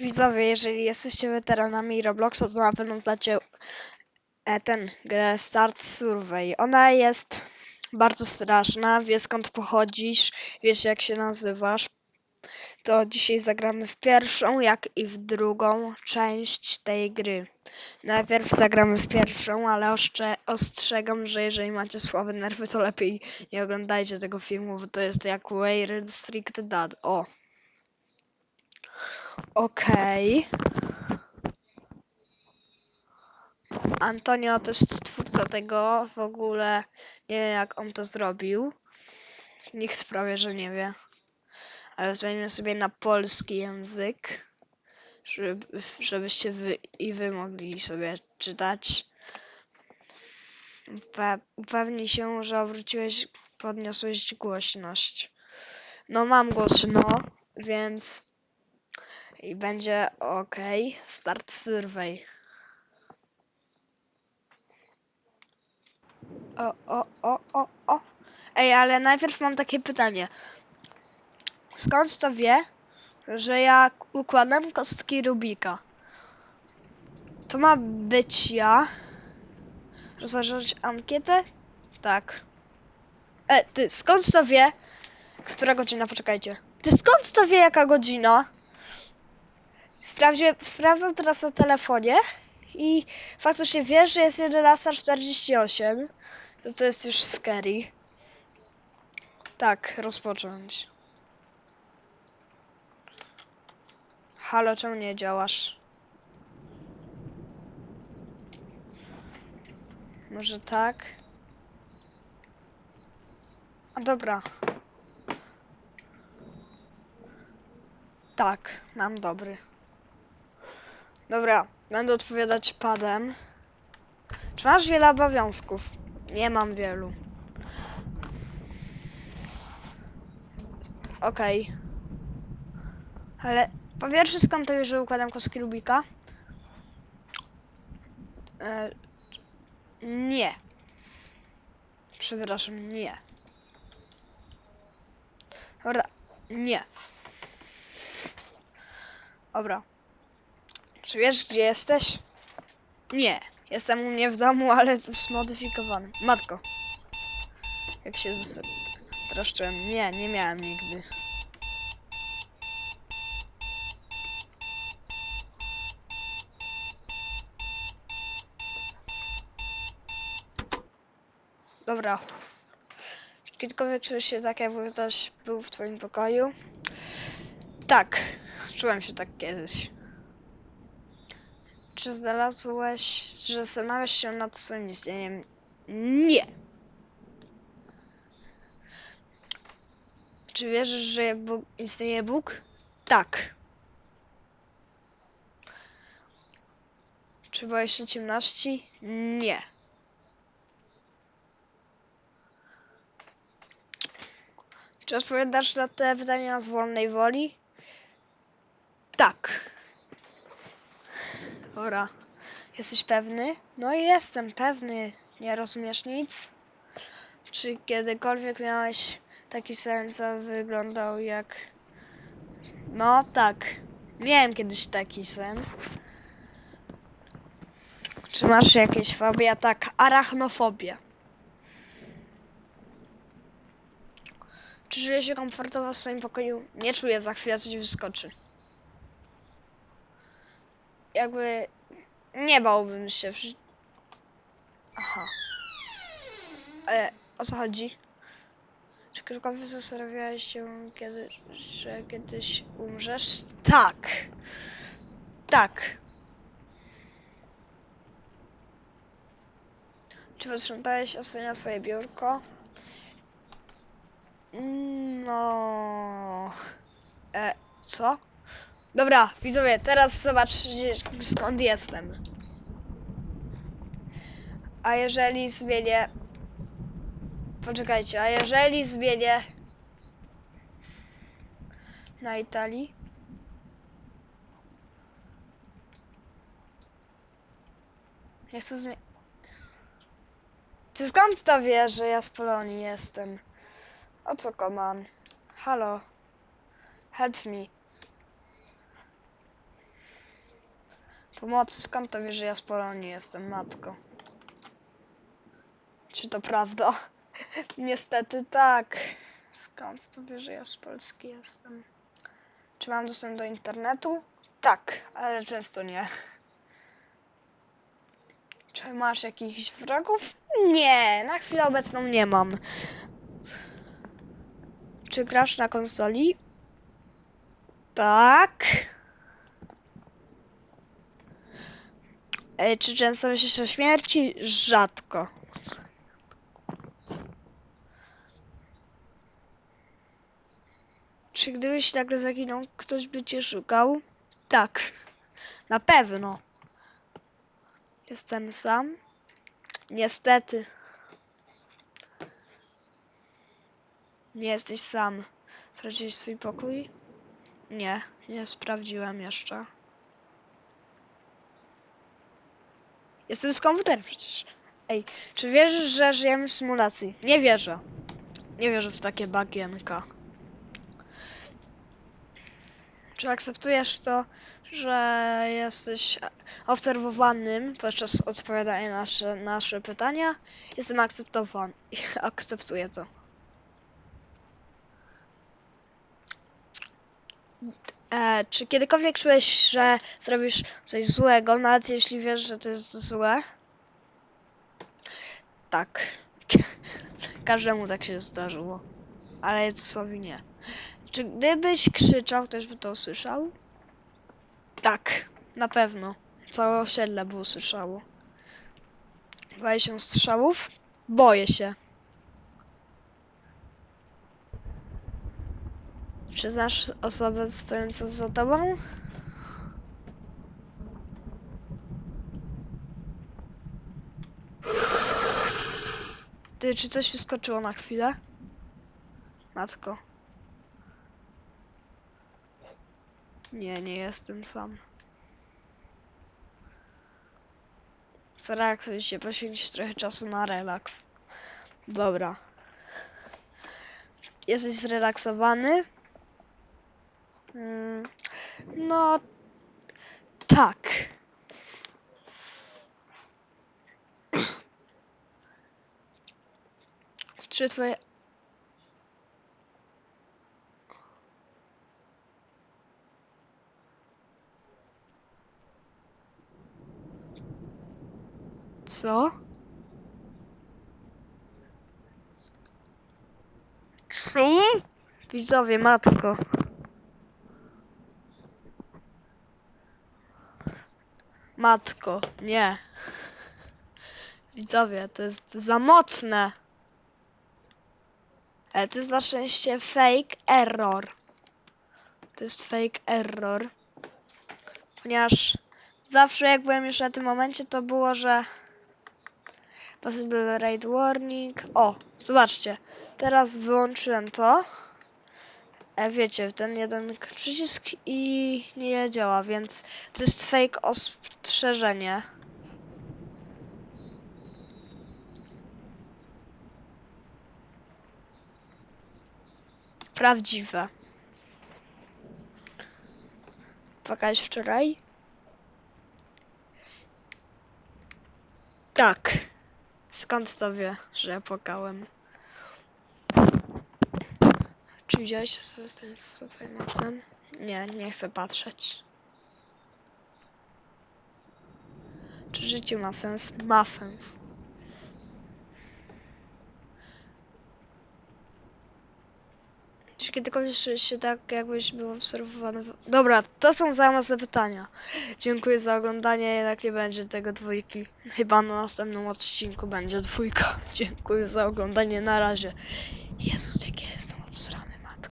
Widzowie, jeżeli jesteście weteranami Robloxa, to na pewno znacie e, ten grę Start Survey. Ona jest bardzo straszna, wiesz skąd pochodzisz, wiesz jak się nazywasz. To dzisiaj zagramy w pierwszą, jak i w drugą część tej gry. Najpierw zagramy w pierwszą, ale ostrzegam, że jeżeli macie słabe nerwy, to lepiej nie oglądajcie tego filmu, bo to jest jak Way Restricted Dad. O! Okej. Antonio to jest twórca tego. W ogóle nie wiem jak on to zrobił. Nikt prawie, że nie wie. Ale zmienimy sobie na polski język. Żeby, żebyście wy i wy mogli sobie czytać. Upe upewnij się, że obróciłeś, podniosłeś głośność. No mam głośno, więc i będzie ok. Start survey. O, o, o, o, o. Ej, ale najpierw mam takie pytanie. Skąd to wie, że ja układam kostki Rubika? To ma być ja. Rozważać ankietę? Tak. E, ty, skąd to wie? Która godzina? Poczekajcie. Ty, skąd to wie, jaka godzina? Sprawdziłem, sprawdzam teraz na telefonie i faktycznie wiesz, że jest 11.48. To to jest już scary. Tak, rozpocząć. Halo, czemu nie działasz? Może tak? A dobra. Tak, mam dobry. Dobra, będę odpowiadać padem. Czy masz wiele obowiązków? Nie mam wielu. Okej. Ale po pierwsze skąd to już, że układam kostki Rubika? E, nie. Przepraszam, nie. Dobra, nie. Dobra. Czy wiesz, gdzie jesteś? Nie. Jestem u mnie w domu, ale zmodyfikowany. Matko. Jak się zastraszczyłem. Nie, nie miałem nigdy. Dobra. Kiedykolwiek czułeś się tak, jakby ktoś był w twoim pokoju? Tak. Czułem się tak kiedyś. Czy znalazłeś, że zastanawiasz się nad swoim istnieniem? Nie. Czy wierzysz, że Bóg, istnieje Bóg? Tak. Czy boisz się ciemności? Nie. Czy odpowiadasz na te pytania z wolnej woli? Tak. Dobra. Jesteś pewny? No i jestem pewny. Nie rozumiesz nic? Czy kiedykolwiek miałeś taki sen, co wyglądał jak... No tak. Miałem kiedyś taki sen. Czy masz jakieś fobie? Tak, arachnofobię. Czy czujesz się komfortowo w swoim pokoju? Nie czuję, za chwilę coś wyskoczy. Jakby nie bałbym się. przy- Aha. E, o co chodzi? Czy kiedykolwiek zastanawiałeś się, kiedy, że kiedyś umrzesz? Tak. Tak. Czy posprzątałeś ostatnio swoje biurko? No. E, co? Dobra, widzowie, teraz zobaczcie skąd jestem. A jeżeli zmienię... Poczekajcie, a jeżeli zmienię... Na Italii? Ja chcę zmienić... Ty skąd to wiesz, że ja z Polonii jestem? O co, koman? Halo? Help me. Pomocy, skąd to wiesz, że ja z Polonii jestem, matko? Czy to prawda? Niestety tak. Skąd to wiesz, że ja z Polski jestem? Czy mam dostęp do internetu? Tak, ale często nie. Czy masz jakichś wrogów? Nie, na chwilę obecną nie mam. Czy grasz na konsoli? Tak. E, Czy często myślisz o śmierci? Rzadko. Czy gdybyś nagle zaginął, ktoś by cię szukał? Tak. Na pewno. Jestem sam? Niestety. Nie jesteś sam. Straciłeś swój pokój? Nie, nie sprawdziłem jeszcze. Jestem z komputerem przecież. Ej, czy wierzysz, że żyjemy w symulacji? Nie wierzę. Nie wierzę w takie bagienka. Czy akceptujesz to, że jesteś obserwowanym podczas odpowiadania na nasze, nasze pytania? Jestem akceptowany. Akceptuję to. E, czy kiedykolwiek czułeś, że zrobisz coś złego, nawet jeśli wiesz, że to jest złe? Tak. Każdemu tak się zdarzyło. Ale Jezusowi nie. Czy gdybyś krzyczał, ktoś by to usłyszał? Tak, na pewno. Całe osiedle by usłyszało. Boję się strzałów? Boję się. Czy znasz osobę stojącą za tobą? Ty, czy coś wyskoczyło na chwilę? Matko. Nie, nie jestem sam. Zrelaksuj się, poświęcić trochę czasu na relaks. Dobra. Jesteś zrelaksowany? Mm, no, tak. Czy twoje... Co? Co? Widzowie, matko. Matko, nie. Widzowie, to jest za mocne. Ale to jest na szczęście fake error. To jest fake error. Ponieważ zawsze jak byłem już na tym momencie, to było, że Possible Raid Warning. O, zobaczcie. Teraz wyłączyłem to. E, wiecie, ten jeden przycisk i nie działa, więc to jest fake ostrzeżenie. Prawdziwe. Płakałeś wczoraj? Tak. Skąd to wie, że ja płakałem? Czy widziałeś sobie z twoim oknem? Nie, nie chcę patrzeć. Czy życie ma sens? Ma sens. Czy kiedykolwiek się tak, jakbyś był obserwowany? Dobra, to są za mocne pytania. Dziękuję za oglądanie, jednak nie będzie tego dwójki. Chyba na następnym odcinku będzie dwójka. Dziękuję za oglądanie, na razie. Jezus, jak ja jestem.